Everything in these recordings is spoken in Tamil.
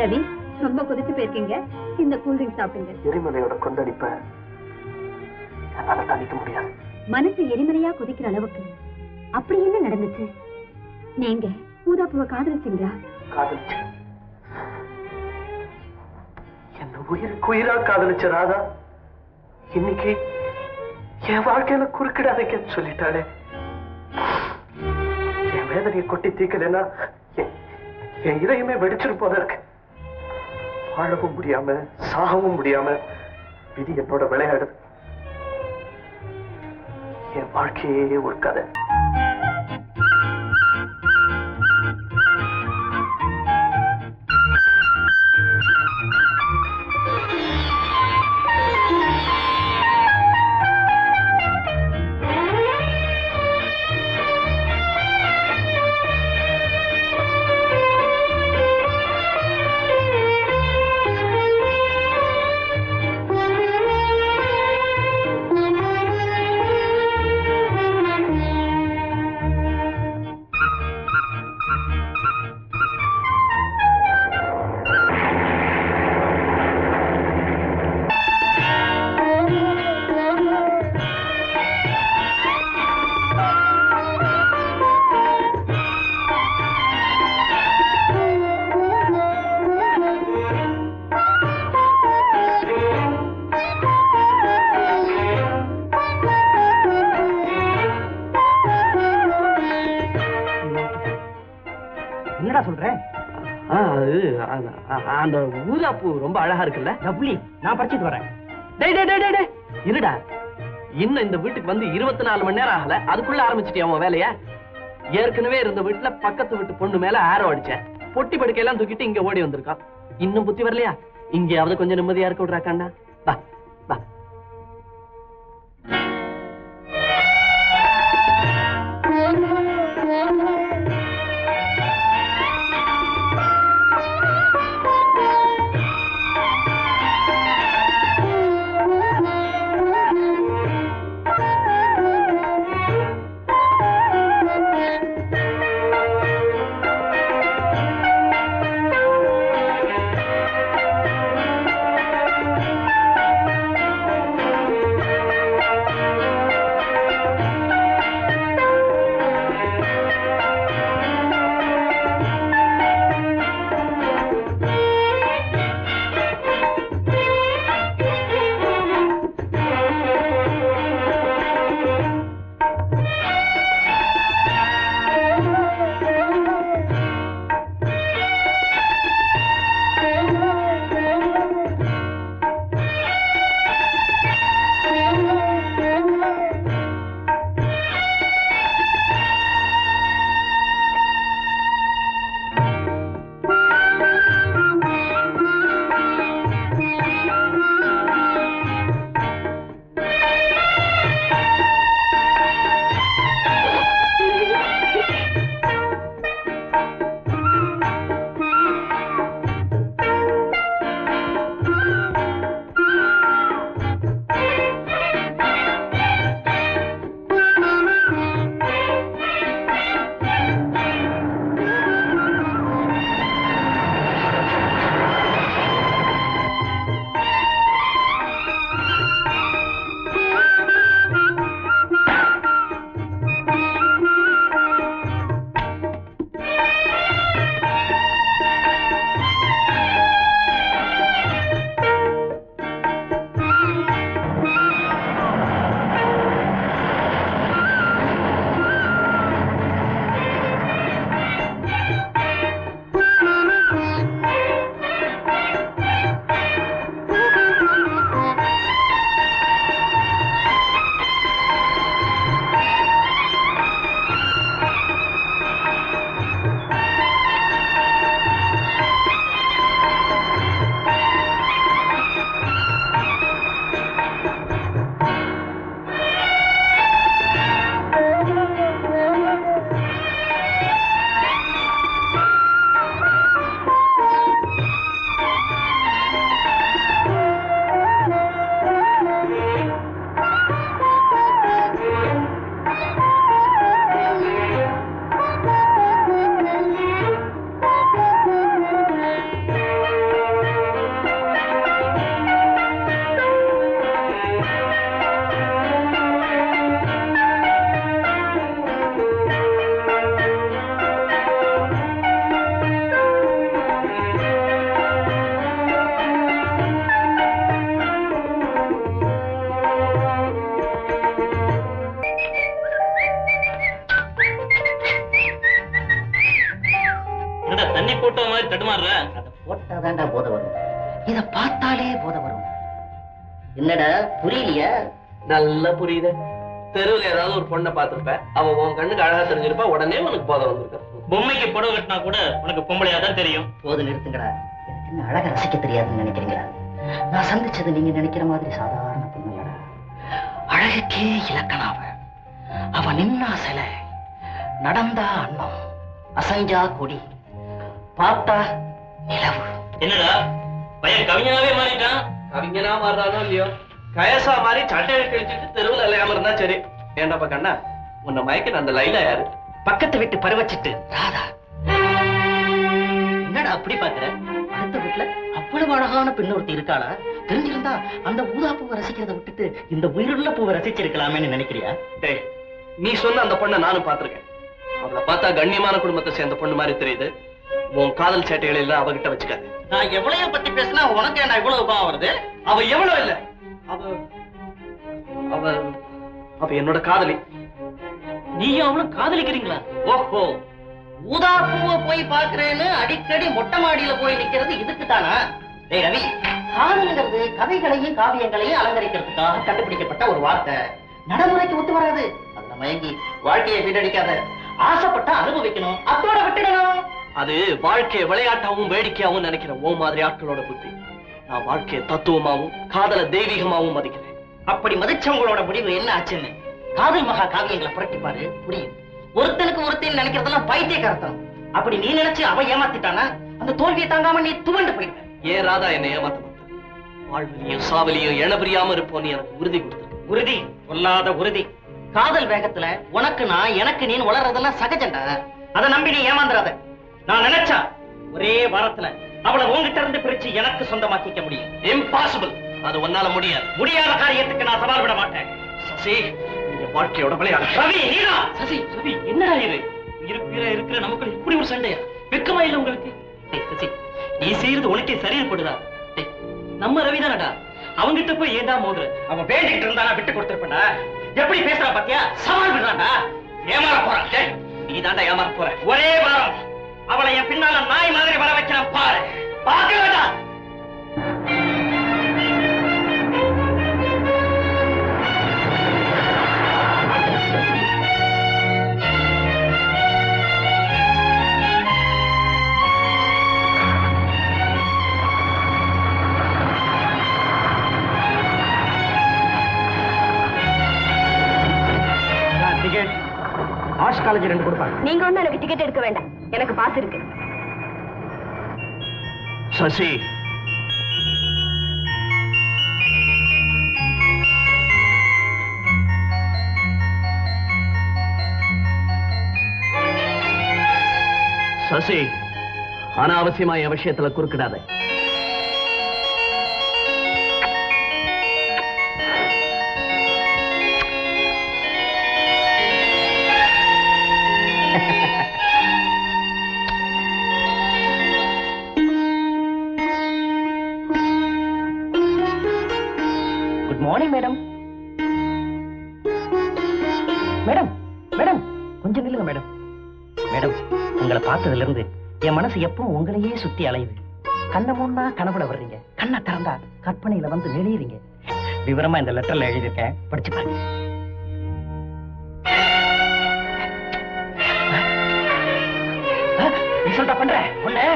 ரவி ரொம்ப கொதிச்சு போயிருக்கீங்க. இந்த கூல்ட்ரிங்க் சாப்பிடுங்க. எரிமலையோட கொந்தளிப்ப என்னால தாங்கிக்க முடியாது. மனசு எரிமலையா கொதிக்கிற அளவுக்கு அப்படி என்ன நடந்துச்சு? நீங்க பூதாப்புவ காதலிச்சீங்களா? காதலிச்சு. என்ன உயிருக்கு உயிரா காதலிச்ச ராதா? இன்னைக்கு என் வாழ்க்கையில குறுக்கிடாதீங்கன்னு சொல்லிட்டாளே. என் வேதனையை கொட்டி தீக்கலைன்னா என்- இதயமே வெடிச்சிட்டு போல இருக்கு. வாழவும் முடியாம சாகவும் முடியாம விதி என்னோட விளையாடுது என் வாழ்க்கையே ஒரு கதை. என்னடா சொல்ற? அந்த ஊதாப்பூ ரொம்ப அழகா இருக்குல்ல? டபுளி நான் படிச்சிட்டு வரேன். டேய் டேய் டேய் டேய், டேய் இருடா. இன்னும் இந்த வீட்டுக்கு வந்து இருபத்தி நாலு மணி நேரம் ஆகல. அதுக்குள்ள ஆரம்பிச்சிட்டியா உன் வேலைய? ஏற்கனவே இருந்த வீட்டுல பக்கத்து வீட்டு பொண்ணு மேல ஆரோ அடிச்சேன் பொட்டி படுக்கையெல்லாம் தூக்கிட்டு இங்க ஓடி வந்திருக்கான். இன்னும் புத்தி வரலையா? இங்கேயாவது கொஞ்சம் நிம்மதியா இருக்க விடுறா கண்ணா. என்னடா தண்ணி போட்ட மாதிரி தடுமாறுற? அதை போட்டாதான்டா போதை வரும். இத பார்த்தாலே போதை வரும். என்னடா புரியலையா? நல்லா புரியுது. தெருவுல ஏதாவது ஒரு பொண்ணை பார்த்திருப்ப அவ உன் கண்ணுக்கு அழகா தெரிஞ்சிருப்பா உடனே உனக்கு போதை வந்திருக்க பொம்மைக்கு புடவை கட்டினா கூட உனக்கு பொம்பளையா தான் தெரியும். போது நிறுத்துங்கடா. எனக்கு என்ன அழக ரசிக்க தெரியாதுன்னு நினைக்கிறீங்களா? நான் சந்திச்சது நீங்க நினைக்கிற மாதிரி சாதாரண பொண்ணுங்களா அழகுக்கே இலக்கணாவ. அவ நின்னா சிலை நடந்தா அன்னம். அசைஞ்சா கொடி. பார்த்தா நிலவு. என்னடா? பையன் கவிஞனாவே மாறிட்டான்? கவிஞனா மாறுறானோ இல்லையோ? கயசா மாதிரி சட்டையை கிழிச்சிட்டு தெருவுல அலையாம இருந்தா சரி. ஏண்டாப்பா கண்ணா உன்னை மயக்கின அந்த லைலா யாரு? பக்கத்து வீட்டு பருவச்சிட்டு ராதா. என்னடா அப்படி பாக்குற? அடுத்த வீட்டுல அவ்வளவு அழகான பெண் ஒருத்தி இருக்காளா? தெரிஞ்சிருந்தா அந்த ஊதா பூவை ரசிக்கிறத விட்டுட்டு இந்த உயிருள்ள பூவை ரசிச்சிருக்கலாமேன்னு நினைக்கிறியா? டேய் நீ சொன்ன அந்த பொண்ணை நானும் பார்த்திருக்கேன். அவளை பார்த்தா கண்ணியமான குடும்பத்தை சேர்ந்த பொண்ணு மாதிரி தெரியுது. உன் காதல் சேட்டைகள் எல்லாம் அவகிட்ட வச்சுக்காது. நான் எவ்வளவு பத்தி பேசினா உனக்கு என்ன இவ்வளவு கோவம் வருது? அவ எவ்வளவு இல்ல. அவ அவ அவ என்னோட காதலி. நீயும் அவளும் காதலிக்கிறீங்களா? ஓஹோ. ஊதா பூவை போய் பாக்குறேன்னு அடிக்கடி மொட்டை மாடியில போய் நிக்கிறது இதுக்கு தானா டேய் ரவி காதல்ங்கிறது கதைகளையும் காவியங்களையும் அலங்கரிக்கிறதுக்காக கண்டுபிடிக்கப்பட்ட ஒரு வார்த்தை. நடைமுறைக்கு ஒத்து வராது. அதுல மயங்கி வாழ்க்கையை வீடடிக்காத ஆசைப்பட்டா அனுபவிக்கணும். அத்தோட விட்டுடணும். அது வாழ்க்கையை விளையாட்டாவும் வேடிக்கையாவும் நினைக்கிற ஓ மாதிரி ஆட்களோட புத்தி. நான் வாழ்க்கையை தத்துவமாவும் காதல தெய்வீகமாவும் மதிக்கிறேன். அப்படி மதிச்சவங்களோட முடிவு என்ன ஆச்சுன்னு காதல் மகா காவியங்களை புரட்டி பாரு புரியும் ஒருத்தனுக்கு ஒருத்தன் நினைக்கிறதெல்லாம் பைத்தியக்காரத்தனம். அப்படி நீ நினைச்சு அவ ஏமாத்திட்டானா அந்த தோல்வியை தாங்காம நீ துவண்டு போயிட்ட ஏன் ராதா என்னை ஏமாத்த மாட்டேன் வாழ்விலையும் சாவலியும் இணபிரியாம இருப்போன்னு எனக்கு உறுதி கொடுத்துரு உறுதி. பொல்லாத உறுதி. காதல் வேகத்துல உனக்கு நான் எனக்கு நீ வளர்றதெல்லாம் சகஜம்டா. அதை நம்பி நீ ஏமாந்துறாத. நான் நினைச்சா ஒரே வாரத்துல அவளை உன்கிட்ட இருந்து பிரிச்சு எனக்கு சொந்தமாக்கிக்க முடியும். இம்பாசிபிள் அது உன்னால முடியாது. முடியாத காரியத்துக்கு நான் சவால் விட மாட்டேன். சசி நீங்க வாழ்க்கையோட விளையாட ரவி நீதான் சசி சசி என்னடா இது? இருக்கிற இருக்கிற நமக்குள்ள இப்படி ஒரு சண்டையா? வெக்கமா இல்ல உங்களுக்கு? சசி நீ செய்யறது உனக்கே சரியா போடுதா டேய் நம்ம ரவி தானடா? அவங்கிட்ட போய் ஏன்டா மோதுற? அவன் வேண்டிட்டு இருந்தானா விட்டு கொடுத்திருப்பா எப்படி பேசுறா பாத்தியா? சவால் விடுறான்டா? ஏமாற போறான். நீ தாண்டா ஏமாற போற. ஒரே வாரம். அவளை என் பின்னால நாய் மாதிரி வர வைக்கிறான் பாரு. பார்க்க வேண்டாம். டிக்கெட் எடுக்க வேண்டாம். எனக்கு பாஸ் இருக்கு. சசி. சசி அனாவசியமா என் விஷயத்துல குறுக்கிடாத. பார்த்ததுல இருந்து என் மனசு எப்பவும் உங்களையே சுத்தி அலையுது. கண்ணை மூணா கனவுல வர்றீங்க. கண்ணை திறந்தா கற்பனையில வந்து நெளியுறீங்க. விவரமா இந்த லெட்டர்ல எழுதியிருக்கேன். படிச்சு பாருங்க. நீ சொல்ற பண்ற? ஒண்ணு?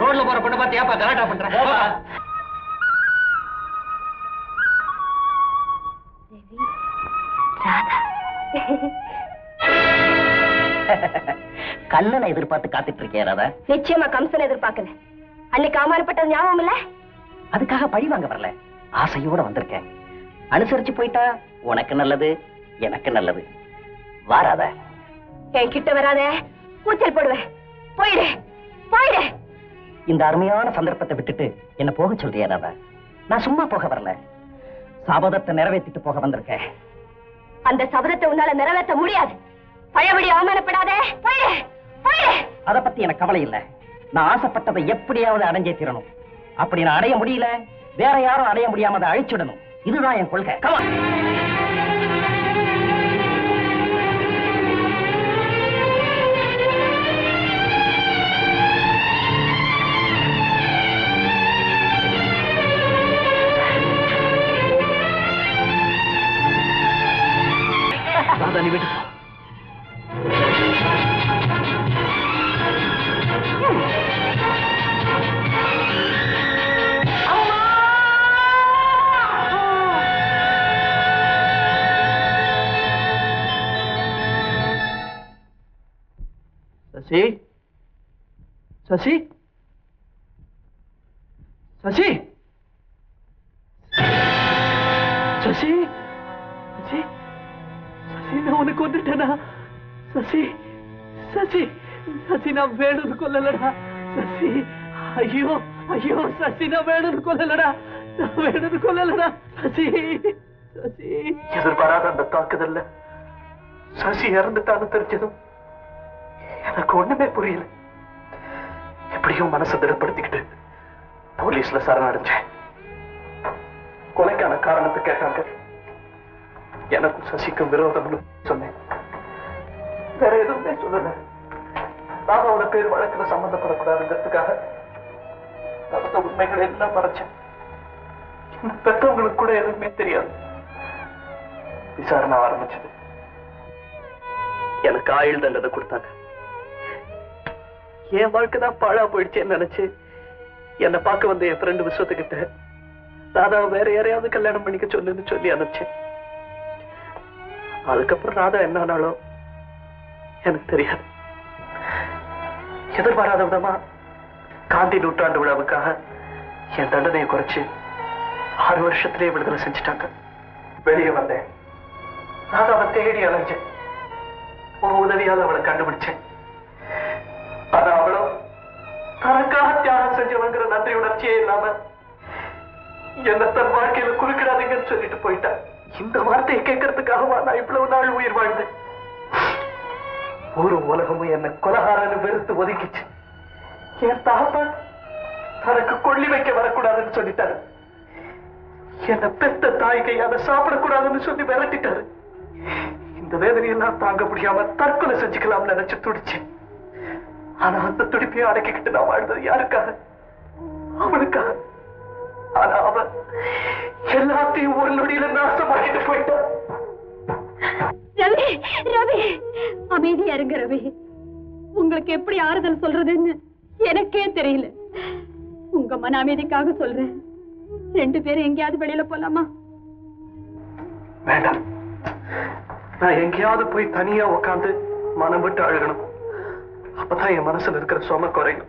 ரோட்ல போற பொண்ணை பார்த்து ஏப்பா கலாட்டா பண்ற? கண்ணனை எதிர்பார்த்து காத்துட்டு இருக்கேன் ராதா. நிச்சயமா கம்சன் எதிர்பார்க்கல. அன்னைக்கு அவமானப்பட்டது ஞாபகம் இல்ல? அதுக்காக பழி வாங்க வரல. ஆசையோட வந்திருக்கேன். அனுசரிச்சு போயிட்டா உனக்கு நல்லது எனக்கு நல்லது. வாராத என் கிட்ட வராத. கூச்சல் போடுவேன். போயிடு. போயிடு. இந்த அருமையான சந்தர்ப்பத்தை விட்டுட்டு என்ன போக சொல்றியா ராதா? நான் சும்மா போக வரல. சாபதத்தை நிறைவேற்றிட்டு போக வந்திருக்கேன். அந்த சபதத்தை உன்னால நிறைவேற்ற முடியாது. பழையபடி அவமானப்படாத. போயிடு போயிடு அத பத்தி எனக்கு கவலை இல்ல. நான் ஆசைப்பட்டதை எப்படியாவது அடைஞ்சே தீரணும். அப்படி நான் அடைய முடியல வேற யாரும் அடைய முடியாம அதை அழிச்சிடணும். இதுதான் என் கொள்கை. கவலை சசி? சசி? சசி? சசி? சசி? சசி நான் உனக்கு வந்துட்டேனா? சசி? சசி சசி நான் வேணும்னு கொல்லலடா. சசி ஐயோ ஐயோ சசி நான் வேணும்னு கொல்லலடா. நான் வேணும்னு கொல்லலடா. சசி சசி. எதிர்பாராத அந்த தாக்குதல்ல சசி இறந்துட்டான்னு தெரிஞ்சதும் எனக்கு ஒண்ணுமே புரியல. எப்படியும் மனசை திடப்படுத்திக்கிட்டு போலீஸ்ல சரணடைஞ்சேன். கொலைக்கான காரணத்தை கேட்டாங்க. எனக்கும் சசிக்கும் விரோதம்னு சொன்னேன். வேற எதுவுமே சொல்லல. ராதாவோட பேர் வழக்குல சம்பந்தப்படக்கூடாதுங்கிறதுக்காக நடந்த உண்மைகளை எல்லாம் மறைச்சேன். பெற்றவங்களுக்கு கூட எதுவுமே தெரியாது. விசாரணை ஆரம்பிச்சது. எனக்கு ஆயுள் தண்டனை கொடுத்தாங்க. என் வாழ்க்கை தான் பாழா போயிடுச்சேன்னு நினைச்சு என்னை பார்க்க வந்த என் ஃப்ரெண்டு விஸ்வத்துக்கிட்ட ராதா வேற யாரையாவது கல்யாணம் பண்ணிக்க சொல்லுன்னு சொல்லி அனுப்பிச்சேன். அதுக்கப்புறம் ராதா என்ன ஆனாலும் எனக்கு தெரியாது. எதிர்பாராத விதமா காந்தி நூற்றாண்டு விழாவுக்காக என் தண்டனையை குறைச்சு ஆறு வருஷத்திலேயே விடுதலை செஞ்சுட்டாங்க. வெளியே வந்தேன். ராதாவை தேடி அலைஞ்சேன். உன் உதவியால் அவளை கண்டுபிடிச்சேன். ஆனா அவளும் தனக்காக தியாகம் செஞ்சவங்கிற நன்றி உணர்ச்சியே இல்லாம என்ன தன் வாழ்க்கையில குறுக்கிடாதீங்கன்னு சொல்லிட்டு போயிட்டா. இந்த வார்த்தையை கேட்கறதுக்காகவா நான் இவ்வளவு நாள் உயிர் வாழ்ந்தேன்? ஒரு உலகமும் என்ன கொலகாரன்னு வெறுத்து ஒதுக்கிச்சு. என் தகப்பன் தனக்கு கொள்ளி வைக்க வரக்கூடாதுன்னு சொல்லிட்டாரு. என்ன பெத்த தாய்கை அதை சாப்பிடக்கூடாதுன்னு சொல்லி விரட்டிட்டாரு. இந்த வேதனையெல்லாம் தாங்க முடியாம தற்கொலை செஞ்சுக்கலாம்னு நினைச்சு துடிச்சேன். ஆனா அந்த துடிப்பையும் அடக்கிக்கிட்டு நான் வாழ்ந்தது யாருக்காக? அவனுக்காக. ஆனா அவன் எல்லாத்தையும் ஒரு நொடியில நாசமாக்கிட்டு போயிட்டான். ரவி ரவி. அமைதியா இருங்க ரவி. உங்களுக்கு எப்படி ஆறுதல் சொல்றதுன்னு எனக்கே தெரியல. உங்க மன அமைதிக்காக சொல்றேன். ரெண்டு பேரும் எங்கேயாவது வெளியில போலாமா? வேண்டாம். நான் எங்கேயாவது போய் தனியா உட்காந்து மனம் விட்டு அழுகணும். அப்பதான் என் மனசுல இருக்கிற சும குறையும்.